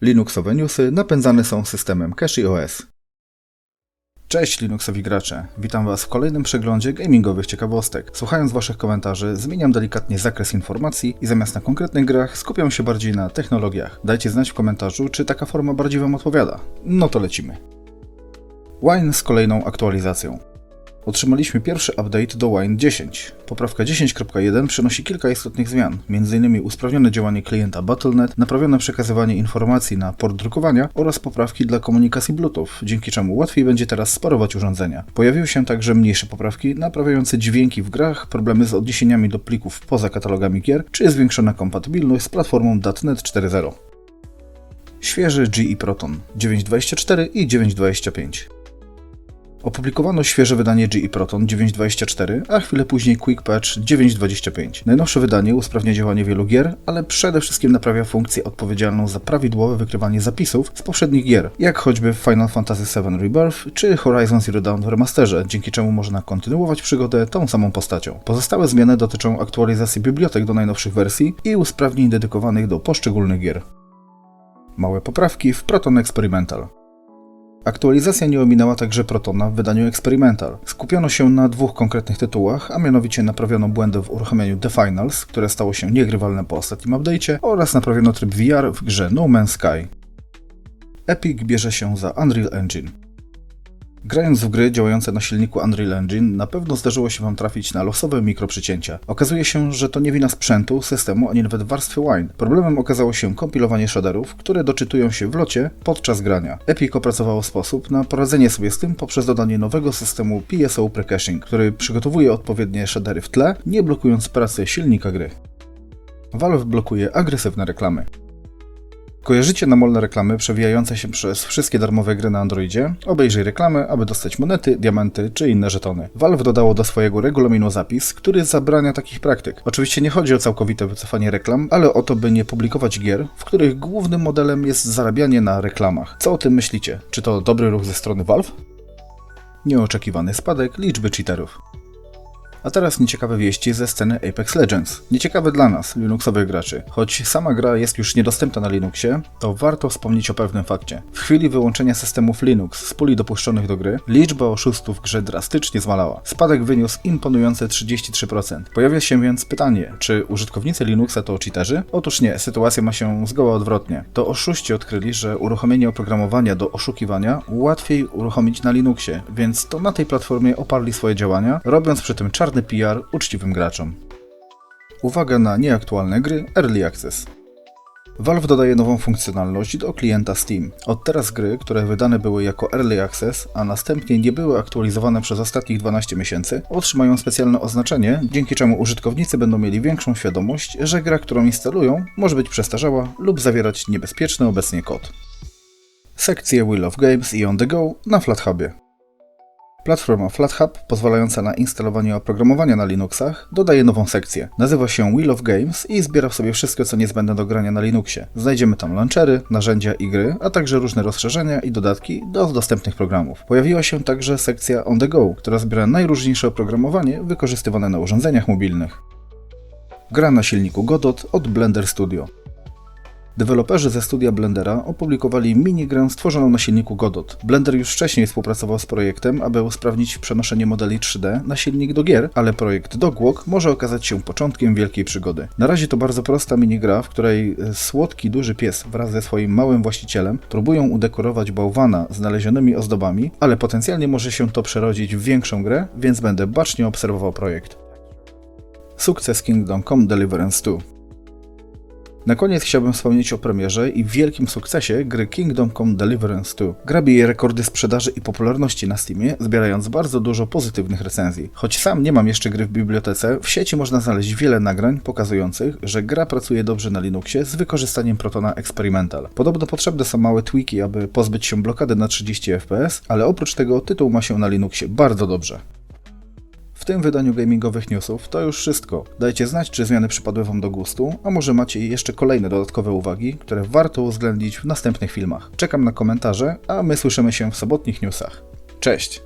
Linuxowe newsy napędzane są systemem Cache OS. Cześć Linuxowi gracze, witam Was w kolejnym przeglądzie gamingowych ciekawostek. Słuchając Waszych komentarzy, zmieniam delikatnie zakres informacji i zamiast na konkretnych grach skupiam się bardziej na technologiach. Dajcie znać w komentarzu, czy taka forma bardziej Wam odpowiada. No to lecimy. Wine z kolejną aktualizacją. Otrzymaliśmy pierwszy update do Wine 10. Poprawka 10.1 przynosi kilka istotnych zmian, m.in. usprawnione działanie klienta Battle.net, naprawione przekazywanie informacji na port drukowania oraz poprawki dla komunikacji Bluetooth, dzięki czemu łatwiej będzie teraz sparować urządzenia. Pojawiły się także mniejsze poprawki naprawiające dźwięki w grach, problemy z odniesieniami do plików poza katalogami gier, czy zwiększona kompatybilność z platformą .NET 4.0. Świeży GE Proton 9.24 i 9.25. Opublikowano świeże wydanie GE Proton 9.24, a chwilę później Quick Patch 9.25. Najnowsze wydanie usprawnia działanie wielu gier, ale przede wszystkim naprawia funkcję odpowiedzialną za prawidłowe wykrywanie zapisów z poprzednich gier, jak choćby w Final Fantasy VII Rebirth czy Horizon Zero Dawn w remasterze, dzięki czemu można kontynuować przygodę tą samą postacią. Pozostałe zmiany dotyczą aktualizacji bibliotek do najnowszych wersji i usprawnień dedykowanych do poszczególnych gier. Małe poprawki w Proton Experimental. Aktualizacja nie ominęła także Protona w wydaniu Experimental. Skupiono się na dwóch konkretnych tytułach, a mianowicie naprawiono błędy w uruchomieniu The Finals, które stało się niegrywalne po ostatnim update'cie, oraz naprawiono tryb VR w grze No Man's Sky. Epic bierze się za Unreal Engine. Grając w gry działające na silniku Unreal Engine, na pewno zdarzyło się Wam trafić na losowe mikroprzycięcia. Okazuje się, że to nie wina sprzętu, systemu, ani nawet warstwy Wine. Problemem okazało się kompilowanie shaderów, które doczytują się w locie podczas grania. Epic opracowało sposób na poradzenie sobie z tym poprzez dodanie nowego systemu PSO Precaching, który przygotowuje odpowiednie shadery w tle, nie blokując pracy silnika gry. Valve blokuje agresywne reklamy. Kojarzycie namolne reklamy przewijające się przez wszystkie darmowe gry na Androidzie? Obejrzyj reklamę, aby dostać monety, diamenty czy inne żetony. Valve dodało do swojego regulaminu zapis, który zabrania takich praktyk. Oczywiście nie chodzi o całkowite wycofanie reklam, ale o to, by nie publikować gier, w których głównym modelem jest zarabianie na reklamach. Co o tym myślicie? Czy to dobry ruch ze strony Valve? Nieoczekiwany spadek liczby cheaterów. A teraz nieciekawe wieści ze sceny Apex Legends. Nieciekawe dla nas, Linuxowych graczy. Choć sama gra jest już niedostępna na Linuxie, to warto wspomnieć o pewnym fakcie. W chwili wyłączenia systemów Linux z puli dopuszczonych do gry, liczba oszustów w grze drastycznie zmalała. Spadek wyniósł imponujące 33%. Pojawia się więc pytanie, czy użytkownicy Linuxa to cheaterzy? Otóż nie, sytuacja ma się zgoła odwrotnie. To oszuści odkryli, że uruchomienie oprogramowania do oszukiwania łatwiej uruchomić na Linuxie, więc to na tej platformie oparli swoje działania, robiąc przy tym PR uczciwym graczom. Uwaga na nieaktualne gry Early Access. Valve dodaje nową funkcjonalność do klienta Steam. Od teraz gry, które wydane były jako Early Access, a następnie nie były aktualizowane przez ostatnich 12 miesięcy, otrzymają specjalne oznaczenie, dzięki czemu użytkownicy będą mieli większą świadomość, że gra, którą instalują, może być przestarzała lub zawierać niebezpieczny obecnie kod. Sekcje Wheel of Games i On The Go na FlatHubie. Platforma FlatHub, pozwalająca na instalowanie oprogramowania na Linuxach, dodaje nową sekcję. Nazywa się Wheel of Games i zbiera w sobie wszystko, co niezbędne do grania na Linuxie. Znajdziemy tam launchery, narzędzia i gry, a także różne rozszerzenia i dodatki do dostępnych programów. Pojawiła się także sekcja On The Go, która zbiera najróżniejsze oprogramowanie wykorzystywane na urządzeniach mobilnych. Gra na silniku Godot od Blender Studio. Deweloperzy ze studia Blendera opublikowali minigrę stworzoną na silniku Godot. Blender już wcześniej współpracował z projektem, aby usprawnić przenoszenie modeli 3D na silnik do gier, ale projekt Dogwalk może okazać się początkiem wielkiej przygody. Na razie to bardzo prosta minigra, w której słodki duży pies wraz ze swoim małym właścicielem próbują udekorować bałwana znalezionymi ozdobami, ale potencjalnie może się to przerodzić w większą grę, więc będę bacznie obserwował projekt. Sukces Kingdom Come Deliverance 2 na koniec chciałbym wspomnieć o premierze i wielkim sukcesie gry Kingdom Come Deliverance 2. Gra bije rekordy sprzedaży i popularności na Steamie, zbierając bardzo dużo pozytywnych recenzji. Choć sam nie mam jeszcze gry w bibliotece, w sieci można znaleźć wiele nagrań pokazujących, że gra pracuje dobrze na Linuxie z wykorzystaniem Protona Experimental. Podobno potrzebne są małe tweaki, aby pozbyć się blokady na 30 fps, ale oprócz tego tytuł ma się na Linuxie bardzo dobrze. Tym wydaniu gamingowych newsów to już wszystko. Dajcie znać, czy zmiany przypadły Wam do gustu, a może macie jeszcze kolejne dodatkowe uwagi, które warto uwzględnić w następnych filmach. Czekam na komentarze, a my słyszymy się w sobotnich newsach. Cześć!